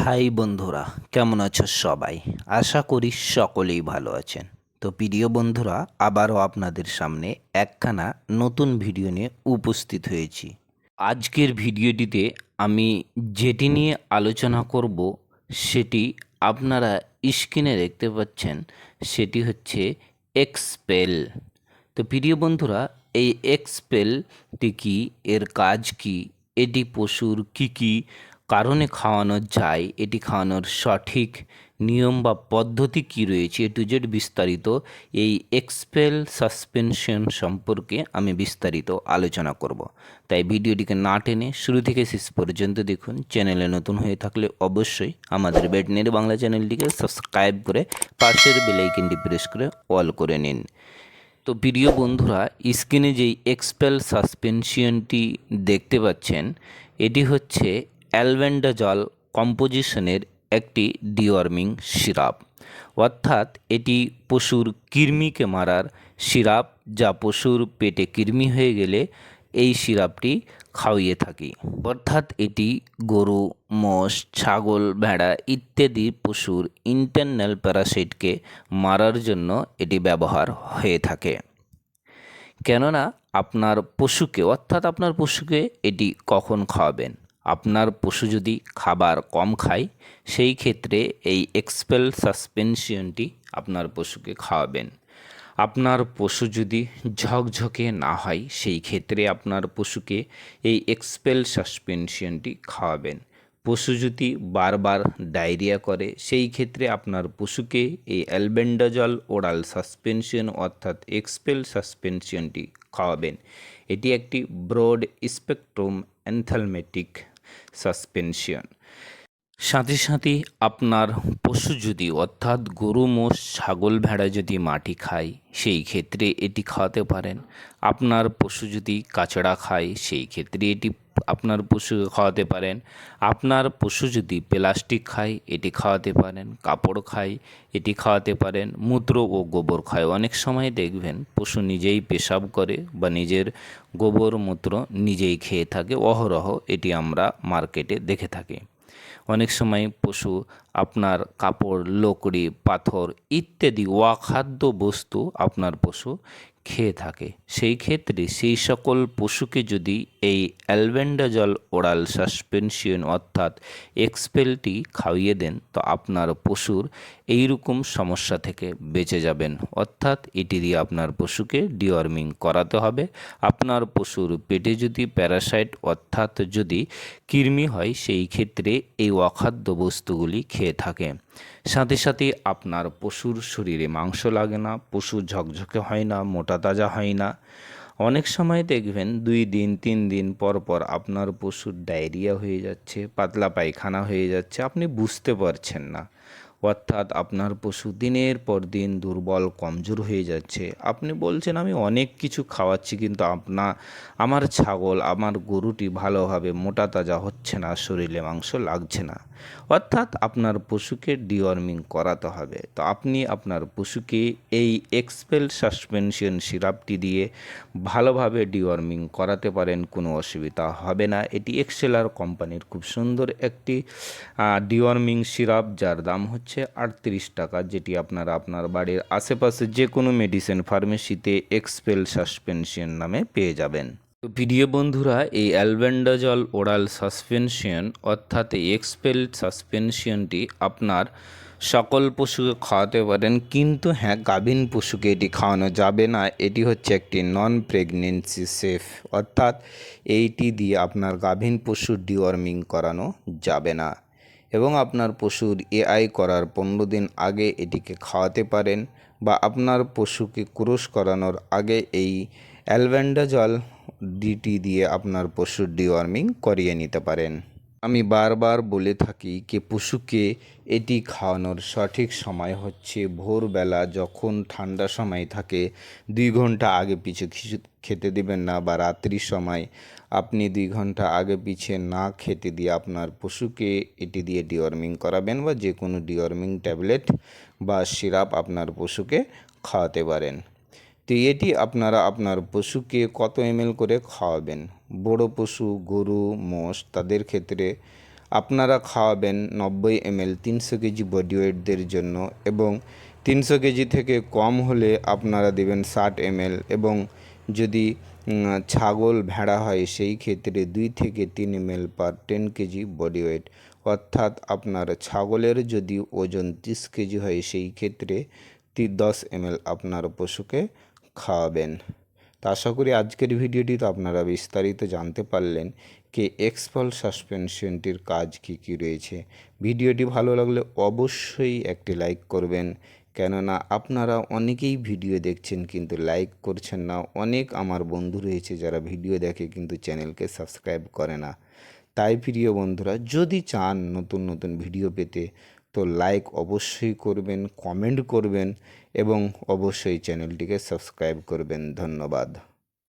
High বন্ধুরা, কেমন আছো সবাই? আশা করি সকলেই ভালো আছেন। তো প্রিয় বন্ধুরা, আবারও আপনাদের সামনে একখানা নতুন ভিডিও নিয়ে উপস্থিত হয়েছি। আজকের ভিডিওটিতে আমি যেটি নিয়ে আলোচনা করব, সেটি আপনারা স্ক্রিনে দেখতে পাচ্ছেন, সেটি হচ্ছে এক্সপেল তো প্রিয় বন্ধুরা, এই এক্সপেলটি কি, এর কাজ কি, এটি পশুর কি কি কারণে খাওয়ানো যায়, এটি খাওয়ানোর সঠিক নিয়ম বা পদ্ধতি কি রয়েছে, এ টু জেড বিস্তারিত এই এক্সপেল সাসপেনশন সম্পর্কে আমি বিস্তারিত আলোচনা করব। তাই ভিডিওটিকে না টেনে শুরু থেকে শেষ পর্যন্ত দেখুন। চ্যানেলে নতুন হয়ে থাকলে অবশ্যই আমাদের বেটনের বাংলা চ্যানেলটিকে সাবস্ক্রাইব করে পাশের বেলাইকেনটি প্রেস করে অল করে নিন। তো প্রিয় বন্ধুরা, স্ক্রিনে যেই এক্সপেল সাসপেনশনটি দেখতে পাচ্ছেন, এটি হচ্ছে অ্যালভেন্ডাজল কম্পোজিশনের একটি ডিওয়ার্মিং সিরাপ। অর্থাৎ এটি পশুর কৃমিকে মারার সিরাপ যা পশুর পেটে কৃমি হয়ে গেলে এই সিরাপটি খাওয়িয়ে থাকি। অর্থাৎ এটি গরু, মোষ, ছাগল, ভেড়া ইত্যাদি পশুর ইন্টারনাল প্যারাসাইটকে মারার জন্য এটি ব্যবহার হয়ে থাকে। কেননা, আপনার পশুকে, অর্থাৎ আপনার পশুকে এটি কখন খাওয়াবেন? আপনার পশু যদি খাবার কম খায়, সেই ক্ষেত্রে এই এক্সপেল সাসপেনশনটি আপনার পশুকে খাওয়াবেন। আপনার পশু যদি ঝকঝকে না হয়, সেই ক্ষেত্রে আপনার পশুকে এই এক্সপেল সাসপেনশনটি খাওয়াবেন। পশু যদি বারবার ডায়রিয়া করে, সেই ক্ষেত্রে আপনার পশুকে এই অ্যালবেন্ডাজল ওরাল সাসপেনশন অর্থাৎ এক্সপেল সাসপেনশনটি খাওয়াবেন। এটি একটি ব্রড স্পেকট্রুম অ্যান্থালমেটিক সাসপেনশন সাথে সাথে আপনার পশু যদি, অর্থাৎ গরু, মোষ, ছাগল, ভেড়া যদি মাটি খায়, সেই ক্ষেত্রে এটি খাওয়াতে পারেন। আপনার পশু যদি কাচড়া খায়, সেই ক্ষেত্রে এটি আপনার পশুকে খাওয়াতে পারেন। আপনার পশু যদি প্লাস্টিক খায়, এটি খাওয়াতে পারেন। কাপড় খায়, এটি খাওয়াতে পারেন। মূত্র ও গোবর খায়। অনেক সময় দেখবেন পশু নিজেই পেশাব করে বা নিজের গোবর মূত্র নিজেই খেয়ে থাকে। অহরহ এটি আমরা মার্কেটে দেখে থাকি। অনেক সময় পশু আপনার কাপড়, লকড়ি, পাথর ইত্যাদি অখাদ্য বস্তু আপনার পশু খেয়ে থাকে। সেই ক্ষেত্রে সেই সকল পশুকে যদি এই অ্যালবেন্ডাজল ওরাল সাসপেনশন অর্থাৎ এক্সপেলটি খাইয়ে দেন, তো আপনার পশুর এই রকম সমস্যা থেকে বেঁচে যাবেন। অর্থাৎ এটি দিয়ে আপনার পশুকে ডিওয়ার্মিং করাতে হবে। আপনার পশুর পেটে যদি প্যারাসাইট অর্থাৎ যদি কৃমি হয়, সেই ক্ষেত্রে এই অখাদ্য বস্তুগুলি খেয়ে থাকে। সাথে সাথে আপনার পশুর শরীরে মাংস লাগে না, পশু ঝকঝকে হয় না, মোটা তাজা হয় না। অনেক সময় দেখবেন দুই দিন, তিন দিন পর পর আপনার পশুর ডায়রিয়া হয়ে যাচ্ছে, পাতলা পায়খানা হয়ে যাচ্ছে, আপনি বুঝতে পারছেন না। অর্থাৎ আপনার পশু দিনের পর দিন দুর্বল, কমজোর হয়ে যাচ্ছে। আপনি বলছেন, আমি অনেক কিছু খাওয়াচ্ছি, কিন্তু আপনা, আমার ছাগল, আমার গরুটি ভালোভাবে মোটা তাজা হচ্ছে না, শরীরে মাংস লাগছে না। অর্থাৎ আপনার পশুকে ডিওয়ার্মিং করাতে হবে। তো আপনি আপনার পশুকে এই এক্সপেল সাসপেনশন সিরাপটি দিয়ে ভালোভাবে ডিওয়ার্মিং করাতে পারেন, কোনো অসুবিধা হবে না। এটি এক্সেলার কোম্পানির খুব সুন্দর একটি ডিওয়ার্মিং সিরাপ যার দাম হচ্ছে আটত্রিশ টাকা, যেটি আপনারা আপনার বাড়ির আশেপাশে যে কোনো মেডিসিন ফার্মেসিতে এক্সপেল সাসপেনশন নামে পেয়ে যাবেন। তো প্রিয় বন্ধুরা, এই অ্যালবেন্ডাজল ওরাল সাসপেনশন অর্থাৎ এক্সপেল সাসপেনশনটি আপনার সকল পশুকে খাওয়াতে পারেন, কিন্তু হ্যাঁ গাভীন পশুকে এটি খাওয়ানো যাবে না। এটি হচ্ছে একটি নন প্রেগনেন্সি সেফ অর্থাৎ এইটি দিয়ে আপনার গাভীন পশুর ডিওয়ার্মিং করানো যাবে না। এবং আপনার পশুর এআই করার পনেরো দিন আগে এটিকে খাওয়াতে পারেন, বা আপনার পশুকে ক্রুশ করানোর আগে এই অ্যালভেন্ডাজল ডিটি দিয়ে আপনার পশুর ডিওয়ার্মিং করিয়ে নিতে পারেন। আমি বারবার বলে থাকি যে পশুকে এটি খাওয়ানোর সঠিক সময় হচ্ছে ভোরবেলা যখন ঠান্ডা সময় থাকে, দুই ঘণ্টা আগে পিছু কিছু খেতে দেবেন না বা রাত্রির সময় আপনি দুই ঘণ্টা আগে পিছিয়ে না খেতে দিয়ে আপনার পশুকে এটি দিয়ে ডিওয়ার্মিং করাবেন বা যে কোনো ডিওয়ার্মিং ট্যাবলেট বা সিরাপ আপনার পশুকে খাওয়াতে পারেন। তো এটি আপনারা আপনার পশুকে কত এম করে খাওয়াবেন? বড় পশু, গরু, মোষ, তাদের ক্ষেত্রে আপনারা খাওয়াবেন নব্বই এমএল তিনশো কেজি বডি ওয়েটদের জন্য এবং তিনশো কেজি থেকে কম হলে আপনারা দেবেন ষাট এমএল এবং যদি ছাগল ভেড়া হয় সেই ক্ষেত্রে দুই থেকে তিন ML per ten KG body weight অর্থাৎ আপনার ছাগলের যদি ওজন তিরিশ কেজি হয় সেই ক্ষেত্রে দশ এমএল আপনার পশুকে খাওয়াবেন। তো আশা করি আজকের ভিডিওটি তো আপনারা বিস্তারিত জানতে পারলেন কে এক্সপল সাসপেনশনটির কাজ কী কী রয়েছে। ভিডিওটি ভালো লাগলে অবশ্যই একটি লাইক করবেন। কেননা আপনারা অনেকেই ভিডিও দেখছেন কিন্তু লাইক করছেন না। অনেক আমার বন্ধু রয়েছে যারা ভিডিও দেখে কিন্তু চ্যানেলকে সাবস্ক্রাইব করে না। তাই প্রিয় বন্ধুরা, যদি চান নতুন নতুন ভিডিও পেতে তো লাইক অবশ্যই করবেন কমেন্ট করবেন এবং অবশ্যই চ্যানেলটিকে সাবস্ক্রাইব করবেন। ধন্যবাদ।